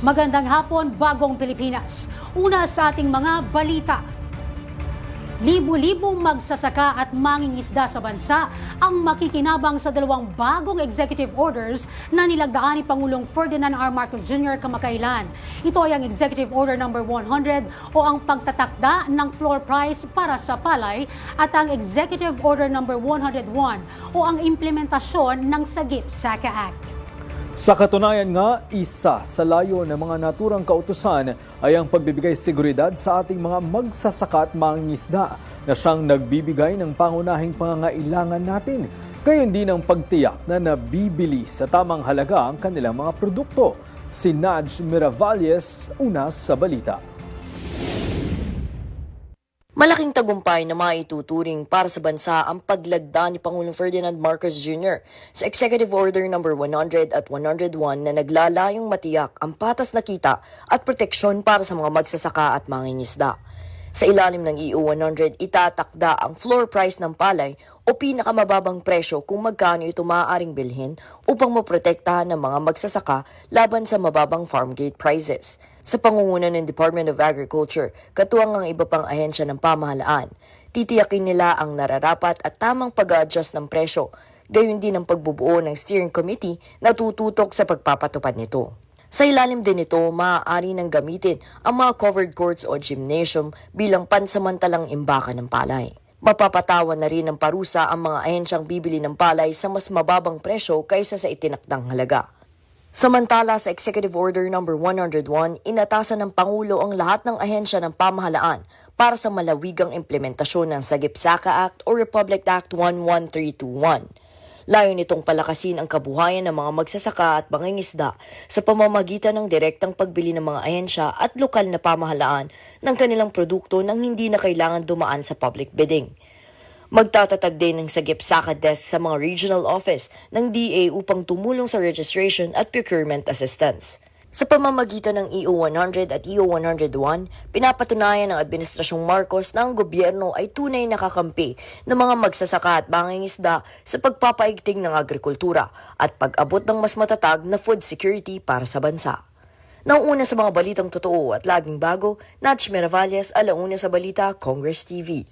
Magandang hapon, bagong Pilipinas. Una sa ating mga balita. Libo-libong magsasaka at mangingisda sa bansa ang makikinabang sa dalawang bagong executive orders na nilagdaan ni Pangulong Ferdinand R. Marcos Jr. kamakailan. Ito ay ang Executive Order number 100 o ang pagtatakda ng floor price para sa palay at ang Executive Order number 101 o ang implementasyon ng Sagip Saka Act. Sa katunayan nga, isa sa layo ng mga naturang kautusan ay ang pagbibigay seguridad sa ating mga magsasaka at mangingisda na siyang nagbibigay ng pangunahing pangangailangan natin. Gayon din ang pagtiyak na nabibili sa tamang halaga ang kanilang mga produkto. Si Naj Miravalles, una sa balita. Malaking tagumpay na maituturing para sa bansa ang paglagda ni Pangulong Ferdinand Marcos Jr. sa Executive Order No. 100 at 101 na naglalayong matiyak ang patas na kita at proteksyon para sa mga magsasaka at mangingisda. Sa ilalim ng EU 100, itatakda ang floor price ng palay o pinakamababang presyo kung magkano ito maaaring bilhin upang maprotektahan ng mga magsasaka laban sa mababang farm gate prices. Sa pangunguna ng Department of Agriculture, katuwang ang iba pang ahensya ng pamahalaan, titiyakin nila ang nararapat at tamang pag-adjust ng presyo, gayon din ang pagbubuo ng steering committee na tututok sa pagpapatupad nito. Sa ilalim din nito, maaari nang gamitin ang mga covered courts o gymnasium bilang pansamantalang imbakan ng palay. Mapapatawan na rin ng parusa ang mga ahensyang bibili ng palay sa mas mababang presyo kaysa sa itinakdang halaga. Samantala sa Executive Order No. 101, inatasan ng Pangulo ang lahat ng ahensya ng pamahalaan para sa malawigang implementasyon ng Sagip Saka Act o Republic Act 11321. Layo nitong palakasin ang kabuhayan ng mga magsasaka at mangingisda sa pamamagitan ng direktang pagbili ng mga ahensya at lokal na pamahalaan ng kanilang produkto nang hindi na kailangan dumaan sa public bidding. Magtatatag din ng Sagip Saka Desk sa mga regional office ng DA upang tumulong sa registration at procurement assistance. Sa pamamagitan ng EO 100 at EO 101, pinapatunayan ng Administrasyong Marcos na ang gobyerno ay tunay nakakampi ng mga magsasaka at mangingisda sa pagpapaigting ng agrikultura at pag-abot ng mas matatag na food security para sa bansa. Nauuna sa mga balitang totoo at laging bago, Nach Miravalles, Alauna sa Balita, Congress TV.